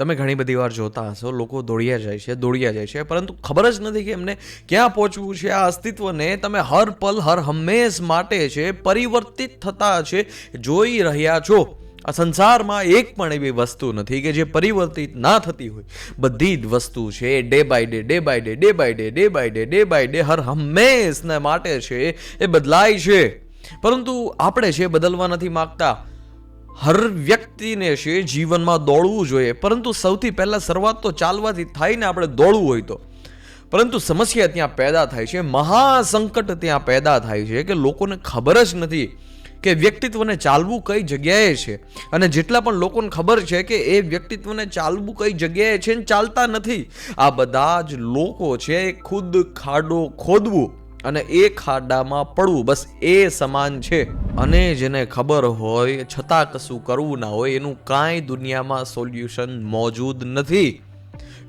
તમે ઘણી બધી વાર જોતા હશો, લોકો દોડ્યા જાય છે, દોડ્યા જાય છે, પરંતુ ખબર જ નથી કે એમને ક્યાં પહોંચવું છે, આ અસ્તિત્વને તમે હર પલ, હર હંમેશ માટે છે, પરિવર્તિત થતા છે, જોઈ રહ્યા છો. આ સંસારમાં એક પણ એવી વસ્તુ નથી કે જે પરિવર્તિત ના થતી હોય. બધી જ વસ્તુ છે, day by day day by day day by day day by day day by day, હર હંમેશને માટે છે, એ બદલાય છે. પરંતુ આપણે છે બદલવા નથી માગતા હર વ્યક્તિને છે જીવનમાં દોડવું જોઈએ. પરંતુ સૌથી પહેલાં શરૂઆત તો ચાલવાથી થાય ને આપણે દોડવું હોય તો. પરંતુ સમસ્યા ત્યાં પેદા થાય છે. મહાસંકટ ત્યાં પેદા થાય છે કે લોકોને ખબર જ નથી કે વ્યક્તિત્વને ચાલવું કઈ જગ્યાએ છે. અને જેટલા પણ લોકોને ખબર છે કે એ વ્યક્તિત્વને ચાલવું કઈ જગ્યાએ છે ને ચાલતા નથી. આ બધા જ લોકો છે ખુદ ખાડો ખોદવું. અને એ ખાડામાં પડવું બસ એ સમાન છે. અને જેને ખબર હોય, છતાં કશું કરવું ના હોય, એનું કાંઈ દુનિયામાં સોલ્યુશન મોજૂદ નથી.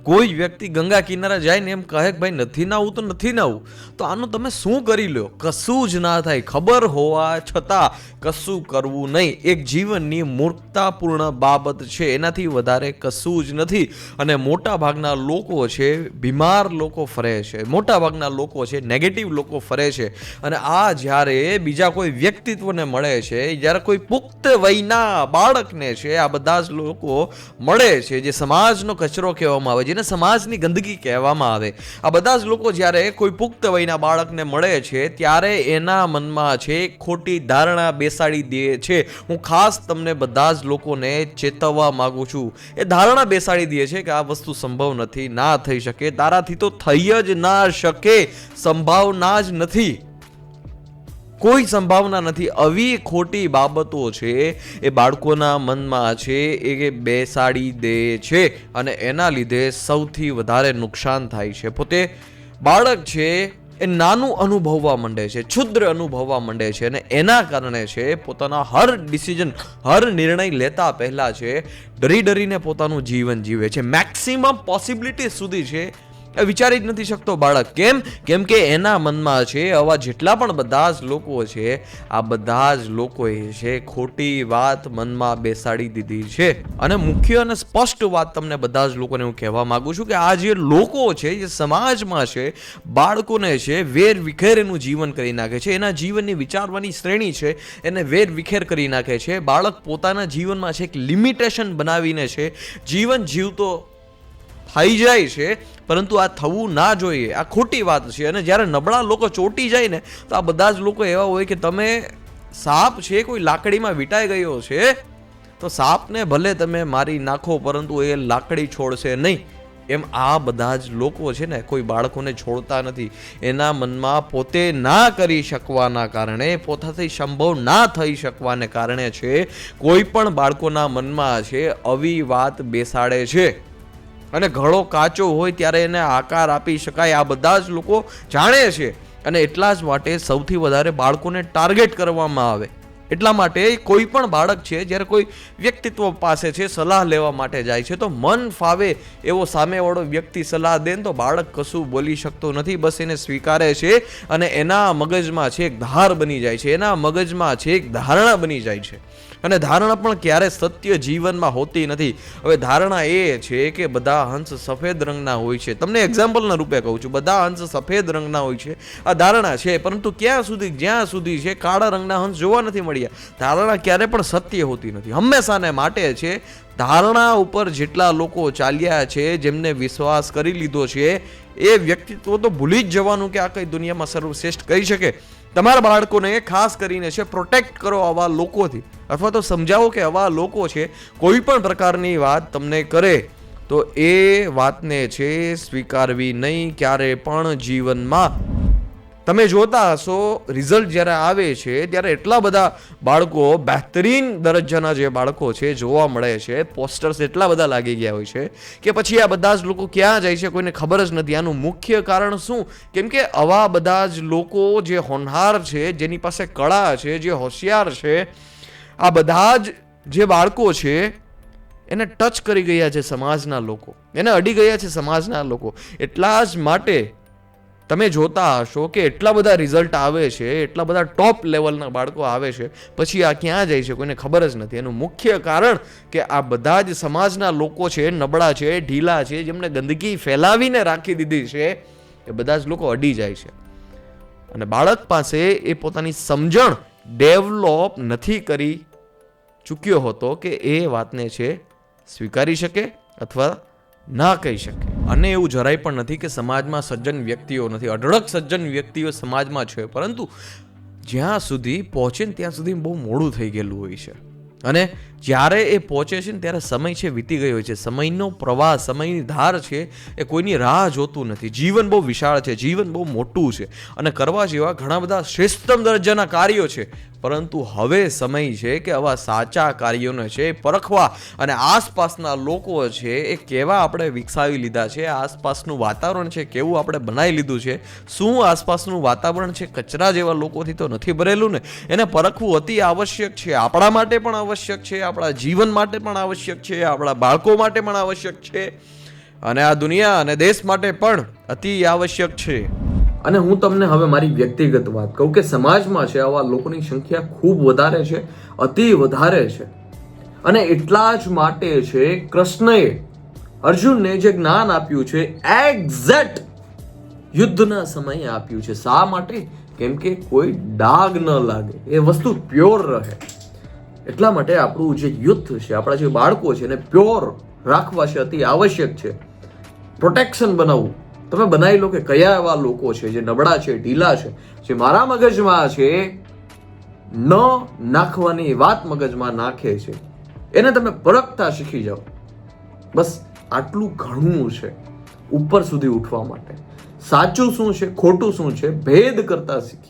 કોઈ વ્યક્તિ ગંગા કિનારે જાય ને એમ કહે કે ભાઈ, નથી નાવું તો નથી નાવું. તો આનું તમે શું કરી લો કશું જ ના થાય. ખબર હોવા છતાં કશું કરવું નહીં. એક જીવનની મૂર્ખતાપૂર્ણ બાબત છે. એનાથી વધારે કશું જ નથી. અને મોટા ભાગના લોકો છે, બીમાર લોકો ફરે છે. મોટા ભાગના લોકો છે નેગેટિવ લોકો ફરે છે. અને આ જ્યારે બીજા કોઈ વ્યક્તિત્વને મળે છે, જ્યારે કોઈ પુખ્ત વયના બાળકને છે, આ બધા જ લોકો મળે છે, જે સમાજનો કચરો કહેવામાં આવે જેને સમાજની ગંદકી કહેવામાં આવે. આ બધા જ લોકો જ્યારે કોઈ પુખ્ત વયના બાળકને મળે છે, ત્યારે એના મનમાં છે, ખોટી ધારણા બેસાડી દે છે. હું ખાસ તમને બધા જ લોકોને ચેતવવા માગું છું. એ ધારણા બેસાડી દે છે કે આ વસ્તુ સંભવ નથી, ના થઈ શકે. તારાથી તો થઈ જ ના શકે, સંભાવના જ નથી. કોઈ સંભાવના નથી. આવી ખોટી બાબતો છે, એ બાળકોના મનમાં છે, એ બેસાડી દે છે અને એના લીધે સૌથી વધારે નુકસાન થાય છે. પોતે બાળક છે, એ નાનું અનુભવવા માંડે છે, ક્ષુદ્ર અનુભવવા માંડે છે અને એના કારણે છે, પોતાના હર ડિસિઝન હર નિર્ણય લેતા પહેલાં છે, ડરી ડરીને પોતાનું જીવન જીવે છે. મેક્સિમમ પોસિબિલિટી સુધી છે વિચારી જ નથી શકતો બાળક. કેમ? કેમ કે એના મનમાં છે, આવા જેટલા પણ બધા જ લોકો છે, આ બધા જ લોકોએ છે, ખોટી વાત મનમાં બેસાડી દીધી છે. અને મુખ્ય અને સ્પષ્ટ વાત તમને બધા જ લોકોને હું કહેવા માંગુ છું કે આ જે લોકો છે, જે સમાજમાં છે, બાળકોને છે, વેર વિખેર એનું જીવન કરી નાખે છે. એના જીવનની વિચારવાની શ્રેણી છે, એને વેર વિખેર કરી નાખે છે. બાળક પોતાના જીવનમાં છે, એક લિમિટેશન બનાવીને છે, જીવન જીવતો થઈ જાય છે પરંતુ આ થવું ના જોઈએ, આ ખોટી વાત છે. અને જ્યારે નબળા લોકો ચોટી જાય ને, તો આ બધા જ લોકો એવા હોય કે તમે સાપ છે, કોઈ લાકડીમાં વીંટાઈ ગયો છે, તો સાપને ભલે તમે મારી નાખો, પરંતુ એ લાકડી છોડશે નહીં. એમ આ બધા જ લોકો છે ને, કોઈ બાળકોને છોડતા નથી. એના મનમાં પોતે ના કરી શકવાના કારણે, પોતાથી સંભવ ના થઈ શકવાને કારણે છે, કોઈ પણ બાળકોના મનમાં છે આવી વાત બેસાડે છે. અને ઘડો કાચો હોય ત્યારે એને આકાર આપી શકાય. આ બધા જ લોકો જાણે છે અને એટલા જ માટે સૌથી વધારે બાળકોને ટાર્ગેટ કરવામાં આવે. એટલા માટે કોઈ પણ બાળક છે, જ્યારે કોઈ વ્યક્તિત્વ પાસે છે, સલાહ લેવા માટે જાય છે, તો મન ફાવે એવો સામેવાળો વ્યક્તિ સલાહ દે તો બાળક કશું બોલી શકતો નથી, બસ એને સ્વીકારે છે અને એના મગજમાં છે એક ધાર બની જાય છે, એના મગજમાં છે એક ધારણા બની જાય છે. અને ધારણા પણ ક્યારે સત્ય જીવનમાં હોતી નથી. હવે ધારણા એ છે કે બધા હંસ સફેદ રંગના હોય છે. તમને એક્ઝામ્પલના રૂપે કહું છું, બધા હંસ સફેદ રંગના હોય છે. આ ધારણા છે, પરંતુ ક્યાં સુધી, જ્યાં સુધી છે, કાળા રંગના હંસ જોવા નથી મળ્યા ધારણા ક્યારે પણ સત્ય હોતી નથી. હંમેશાને માટે છે, ધારણા ઉપર જેટલા લોકો ચાલ્યા છે, જેમને વિશ્વાસ કરી લીધો છે, એ વ્યક્તિત્વ તો ભૂલી જ જવાનું કે આ કઈ દુનિયામાં સર્વશ્રેષ્ઠ કહી શકે. તમારા બાળકોને ખાસ કરીને છે પ્રોટેક્ટ કરો આવા લોકોથી. અથવા તો સમજાવો કે આવા લોકો છે, કોઈ પણ પ્રકારની વાત તમને કરે, તો એ વાતને છે, સ્વીકારવી નહીં ક્યારે પણ જીવનમાં. તમે જોતા હશો, રિઝલ્ટ જ્યારે આવે છે, ત્યારે એટલા બધા બાળકો, બહેતરીન દરજ્જાના જે બાળકો છે, જોવા મળે છે પોસ્ટર્સ એટલા બધા લાગી ગયા હોય છે, કે પછી આ બધા જ લોકો ક્યાં જાય છે, કોઈને ખબર જ નથી. આનું મુખ્ય કારણ શું? કેમ કે આવા બધા જ લોકો જે હોનહાર છે, જેની પાસે કળા છે, જે હોશિયાર છે, આ બધા જ જે બાળકો છે, એને ટચ કરી ગયા છે સમાજના લોકો. એને અડી ગયા છે સમાજના લોકો. એટલા જ માટે તમે જોતા હશો કે એટલા બધા રિઝલ્ટ આવે છે, એટલા બધા ટોપ લેવલના બાળકો આવે છે, પછી આ ક્યાં જાય છે કોઈને ખબર જ નથી. એનું મુખ્ય કારણ કે આ બધા જ સમાજના લોકો છે, નબળા છે, ઢીલા છે, જેમને ગંદકી ફેલાવીને રાખી દીધી છે, એ બધા જ લોકો અડી જાય છે. અને બાળક પાસે એ પોતાની સમજણ ડેવલપ નથી કરી ચૂક્યો હતો કે એ વાતને છે સ્વીકારી શકે અથવા ના કહી શકે. અને એવું જરાય પણ નથી કે સમાજમાં સજ્જન વ્યક્તિઓ નથી. અઢળક સજ્જન વ્યક્તિઓ સમાજમાં છે. પરંતુ જ્યાં સુધી પહોંચે ને ત્યાં સુધી બહુ મોડું થઈ ગયેલું હોય છે. અને જ્યારે એ પહોંચે છે ને, ત્યારે સમય છે, વીતી ગયો છે. સમયનો પ્રવાહ, સમયની ધાર છે, એ કોઈની રાહ જોતું નથી. જીવન બહુ વિશાળ છે, જીવન બહુ મોટું છે. અને કરવા જેવા ઘણા બધા શ્રેષ્ઠતમ દરજ્જાના કાર્યો છે. પરંતુ હવે સમય છે કે આવા સાચા કાર્યોને છે પરખવા અને આસપાસના લોકો છે, એ કેવા આપણે વિકસાવી લીધા છે, આસપાસનું વાતાવરણ છે, કેવું આપણે બનાવી લીધું છે, શું આસપાસનું વાતાવરણ છે, કચરા જેવા લોકોથી તો નથી ભરેલું ને? એને પરખવું અતિ આવશ્યક છે. આપણા માટે પણ આવશ્યક છે, આપણા જીવન માટે પણ આવશ્યક છે, આપણા બાળકો માટે પણ આવશ્યક છે, અને આ દુનિયા અને દેશ માટે પણ અતિ આવશ્યક છે. અને હું તમને હવે મારી વ્યક્તિગત વાત કહું કે સમાજમાં છે, આવા લોકોની સંખ્યા ખૂબ વધારે છે, અતિ વધારે છે. અને એટલા જ માટે છે, કૃષ્ણએ અર્જુનને જે જ્ઞાન આપ્યું છે, એક્ઝેક્ટ યુદ્ધના સમયે આપ્યું છે. શા માટે? કેમ કે કોઈ ડાઘ ન લાગે. એ વસ્તુ પ્યોર રહે. એટલા માટે આપણું જે યુથ છે, આપણા જે બાળકો છે, એને પ્યોર રાખવા છે, અતિ આવશ્યક છે. પ્રોટેક્શન બનાવવું. તમે બનાવી લો કે કયા એવા લોકો છે, જે નબળા છે, ઢીલા છે, જે મારા મગજમાં છે, ન નાખવાની વાત મગજમાં નાખે છે. એને તમે પરખતા શીખી જાઓ. બસ આટલું ઘણું છે ઉપર સુધી ઉઠવા માટે. સાચું શું છે, ખોટું શું છે, ભેદ કરતા શીખી